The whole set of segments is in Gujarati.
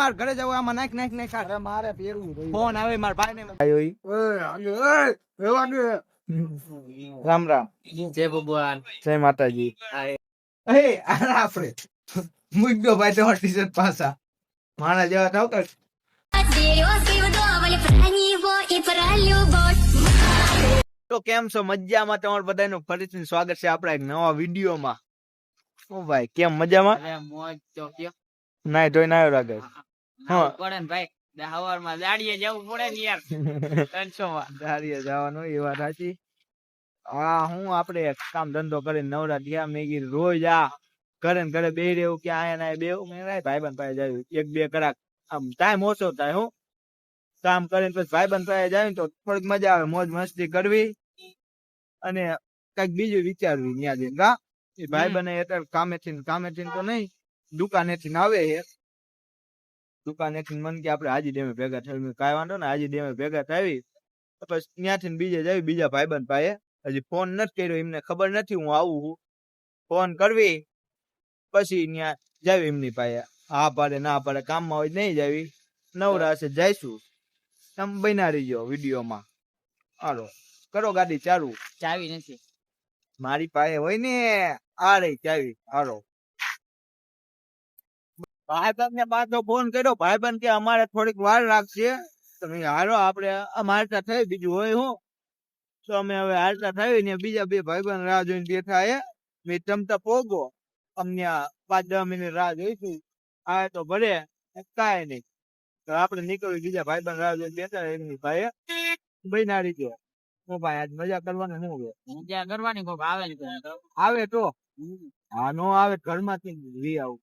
માર ઘરે જવું આમાં નાખ નાખ નાખ. અરે મારે પહેરવું ફોન આવે માર ભાઈ ને આયો ઈ રેવાનું રામ રામ. જય ભગવાન. જય માતાજી. એ આરા આપણે મુગ્ગો ભાઈ તો ટીશર્ટ પાસા માણા જેવા થાવ તો. તો કેમ છો? મજામાં બધા બધાનું? ફરીથી સ્વાગત છે આપણા એક નવા વિડીયોમાં. ઓ ભાઈ કેમ મજામાં? મોજ તો નાય ધોઈને આવ્યો રાગેશ પડે ને ભાઈ હવારમાં દાડીએ જવું પડે ને યાર. ત્રણસો માં. દારીએ જવાનું એ વાત સાચી. હા હું આપણે કામ ધંધો કરીને નવરા થયા મેં કીધું રોજ આ ઘરે ને ઘરે બે રહેવું કે આયા ના બેવું મેં ભાઈ ભાઈબંધ પાસે જાય એક બે કલાક આમ ટાઈમ ઓછો થાય હું. કામ કરીને પછી ભાઈબંધ પાસે જાય તો થોડીક મજા આવે મોજ મસ્તી કરવી. અને કંઈક બીજું વિચારવી ત્યાં જઈને કા એ ભાઈબંધ અત્યારે કામેથી ને કામેથી તો નહીં દુકાનેથી ને આવે છે દુકાનેથી મન કે આપણે હાજી ડેમે ભેગા થઈ કાંઈ વાંધો ને આજે ડેમે ભેગા થાવી પછી ત્યાંથી બીજે જાય બીજા ભાઈબંધ પાસે હજી ફોન નથી કર્યો એમને ખબર નથી હું આવું છું. ફોન કરવી પછી ત્યાં જાવી એમની પાસે. હા પાડે ના પાડે કામમાં હોય નહીં જાવી. નવરા હશે જઈશું. તમે બના રહીજો વિડીયોમાં. હાલો કરો ગાડી ચાલુ. ચાવી નથી. મારી પાસે હોય ને આ રહી ચાવી. હાલો. ભાઈબંધ ને પાછો ફોન કર્યો. ભાઈબંધ કે અમારે થોડીક વાર લાગશે. તમે હાલો અમારે ત્યાં થઈ બીજું હોય હું તો અમે હવે હાલતા થઈ ને બીજા બે ભાઈબંધ રાહ જોઈને બેઠા એ મેં ચમતા પોગો. અમને પાંચ દસ મિનિટ રાહ જોઈશું. આ તો ભલે કાંઈ નહીં. તો આપણે નીકળ્યું બીજા ભાઈબંધ રાહ જોઈને બેઠા એમની ભાઈ ના રીજો હું ભાઈ આજ મજા કરવાની શું છે? મજા કરવાની કોક આવે આવે તો? હા નો આવે ઘરમાંથી લઈ આવું.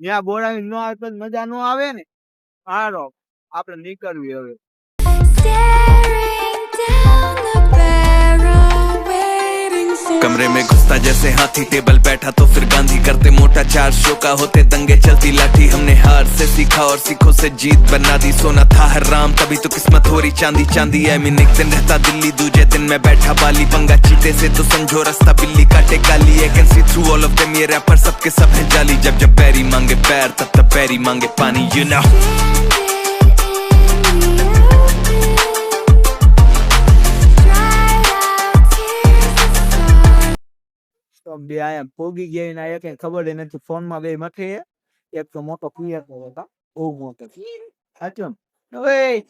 ત્યાં બોલાવી નો આવે તો મજા નો આવે ને. હારો આપણે નીકળવી હવે. कमरे में घुसता जैसे हाथी, टेबल बैठा तो फिर गांधी करते मोटा चार शो का होते दंगे, चलती लाठी, हमने हार से सीखा और सीखों से जीत बना दी। सोना था हर राम, तभी तो किस्मत हो रही चांदी चांदी है। मीन एक दिन रहता दिल्ली, दूजे दिन मैं बैठा बाली। पंगा चीते से तो समझो रास्ता बिल्ली काटे काली। है can see through all of them ये रैपर सबके सब है जाली। जब जब पैरी मांगे पैर, तब तब पैरी मांगे पानी यू नो તો બે આયા ભોગી ગયા ને એક ખબર નથી. ફોનમાં બે મથે એક તો મોટો ક્લિયર હતા. બહુ મોટો. સાચો ને? ઓય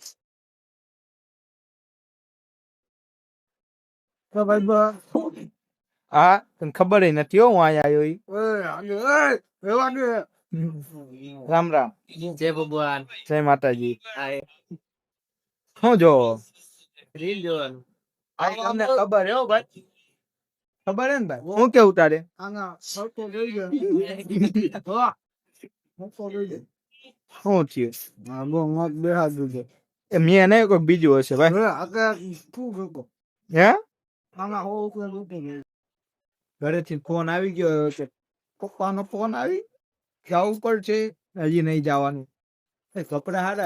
તો ભાઈ બ- હા તને ખબર નથી હું અહીંયા આવ્યો રામ રામ. જય ભગવાન. જય માતાજી. હા શું જોવો? રીલ જોવાનું. તમને ખબર હો ભાઈ. ખબર હે ને ભાઈ? હું કેવું તારે? શું થયું? હા બહુ મત એ મેં એને કોઈ બીજું હશે ભાઈ. હે? ઘરેથી ફોન આવી ગયો કે પપ્પાનો ફોન આવી જવું પડશે હજી નહીં જવાનું. કપડા હારા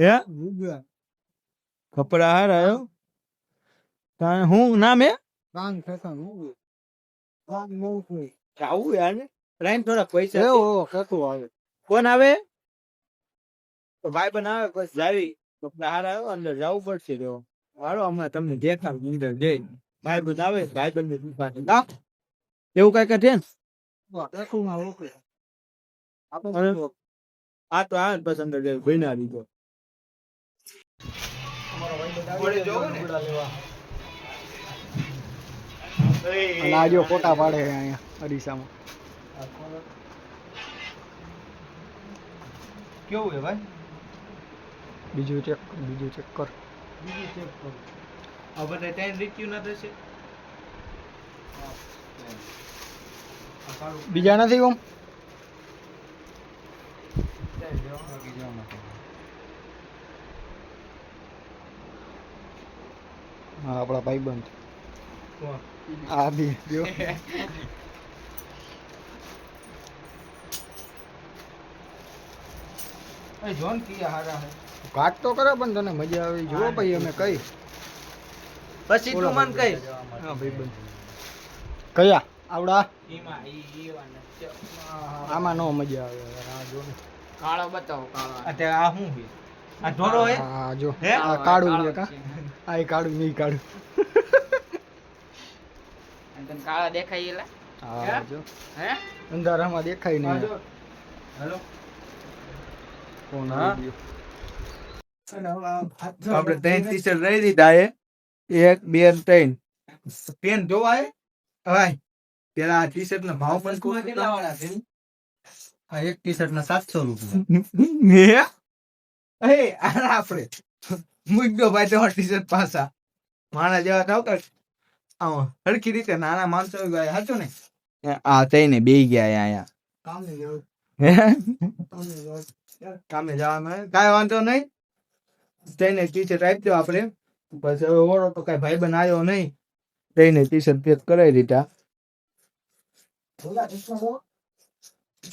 હે? કપડા હારા આવ્યો? હું નામ હે કાન ખેતા ઉડ્યો કાન બહુ છે જાવું યાર ને લાઈન થોડા પૈસા એવો ખેતું આવે કોણ આવે તો ભાઈ બન આવે પછી જાવી કપડા હારા આવ્યો અંદર જવું પડશે તો હાલો હમણાં તમને દેખાડ અંદર જઈ ભાઈ બન આવે ભાઈ બનની દુકાને કા એવું કઈ કઈ છે ને ખેતું માં ઓકે અને- આપણે આ તો આ બસ અંદર જઈ બના દીધો અને ફોટા પાડે છે અહીંયા અરીસામાં કેવું છે ભાઈ? બીજું ચેક બીજું ચેક કર. બીજું ચેક કર. હવે ટાઈમ રીત્યું ના થશે? બીજા નથી ઓમ? હા આપણા ભાઈબંધ. આ viu? જોન કી હારા હે. કાટ તો કરે પણ તને મજા આવી. જો ભાઈ અમે કઈ. પછી તું મન કઈ હા ભાઈબંધ કયા? આવડા? ઈમાં ઈ ઈ વાને આમાં નો મજા આવે. આ જો કાળો બતાવો કાળો અત્યારે આ શું છે? આ ઢોરો હે હા? જો. હે આ કાળું છે કા? આ કાળું નહીં કાળું. તને કાળા દેખાય એલા? હા જો. હે? અંધારામાં દેખાય નહીં. હેલો. કોણ હા? આપણે ત્રણ ટી લઈ લીધા એ. એક બે ત્રણ. પેન જોવાય હે ભાઈ પેલા આ ટી શર્ટ નો ભાવ પણ કેટલા વાળા છે? આ એક ટી શર્ટ ના સાતસો રૂપિયા. હે આપણે. મૂક દો ભાઈ તમારા ટી શર્ટ પાછા. માણસ જેવા થાવ હરખી રીતે નાના માણસો ગયા હતું ને? આ થઈને બે ગયા અહીંયા કામ જવું જવાનું? કાંઈ વાંધો નહીં. તેને ટી શર્ટ આપી આપણે. પછી હવે ઓળો તો કઈ ભાઈ આવ્યો નહીં. તેને ટી શર્ટ પેક કરાવી દીધા.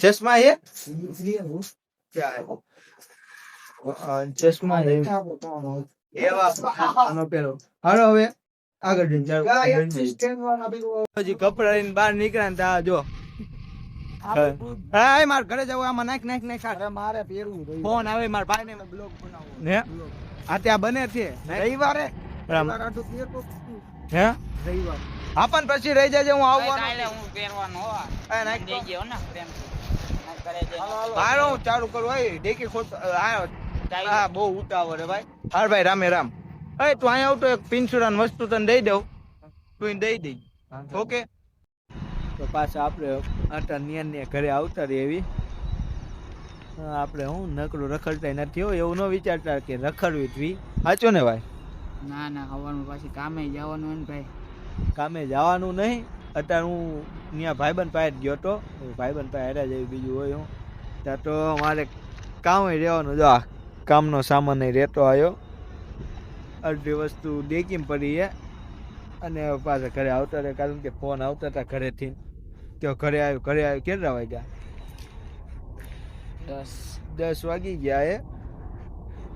ચશ્મા એ ચશ્મા એવા પેલો હાલો હવે. આગળ જઈને ચાલો. પછી કપડા બહાર નીકળ્યા ને જો. હા. માર ઘરે જવું આમાં નાખ નાખ નાખ. મારે પહેરવું ફોન આવે મારા ભાઈ ને બ્લોગ બનાવવો. ને આ ત્યાં બને છે. રવિવારે? રામ. રવિવાર આટલું પહેરતો હે? રવિવાર. હા પછી રહી જાય હું આવવાનો. હું પહેરવાનો હો. નાખ દઈ ગયો ને પ્રેમ ના કરે છે હાલો હું ચાલુ કરું. હોય ડેકી ખોટ હા બહુ ઉતાવળ ભાઈ. હાર ભાઈ રામે રામ. એ તું અહીંયા આવતો એક પિન્સુરાન વસ્તુ તને દઈ દઉં. તું દઈ દઈ. ઓકે? તો પાછા આપણે આટા નિયન ને ઘરે આવતા રહી એવી. આપણે હું નકરું રખડતા નથી હો એવું ન વિચારતા કે રખડવી જ સાચો ને ભાઈ? ના ના હવાનું પાછી કામે જવાનું હોય ને ભાઈ. કામે જવાનું નહીં. અત્યારે હું ત્યાં ભાઈબંધ પાસે જ ગયો હતો. ભાઈબંધ પાસે હેરા જેવી બીજું હોય હું. ત્યાં તો મારે કામ રહેવાનું. જો આ કામનો સામાન રહેતો આવ્યો. અડધી વસ્તુ ડેકીમ પડી છે અને પાછા ઘરે આવતા રહે કારણ કે ફોન આવતા હતા ઘરેથી. તો ઘરે આવ્યો ઘરે આવ્યો કેટલા વાગ્યા? દસ. દસ વાગી ગયા એ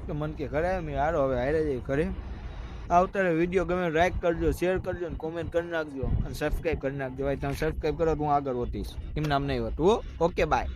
તો મને કે ઘરે આવ્યો મેં હારો હવે હારે જઈ ઘરે. આવતા રહે વીડિયો ગમે લાઈક કરજો શેર કરજો ને કોમેન્ટ કરી નાખજો. અને સબસ્ક્રાઈબ કરી નાખજો. ભાઈ તમે સબસ્ક્રાઈબ કરો તો હું આગળ વધીશ. એમ નામ નહીં હોતું ઓકે બાય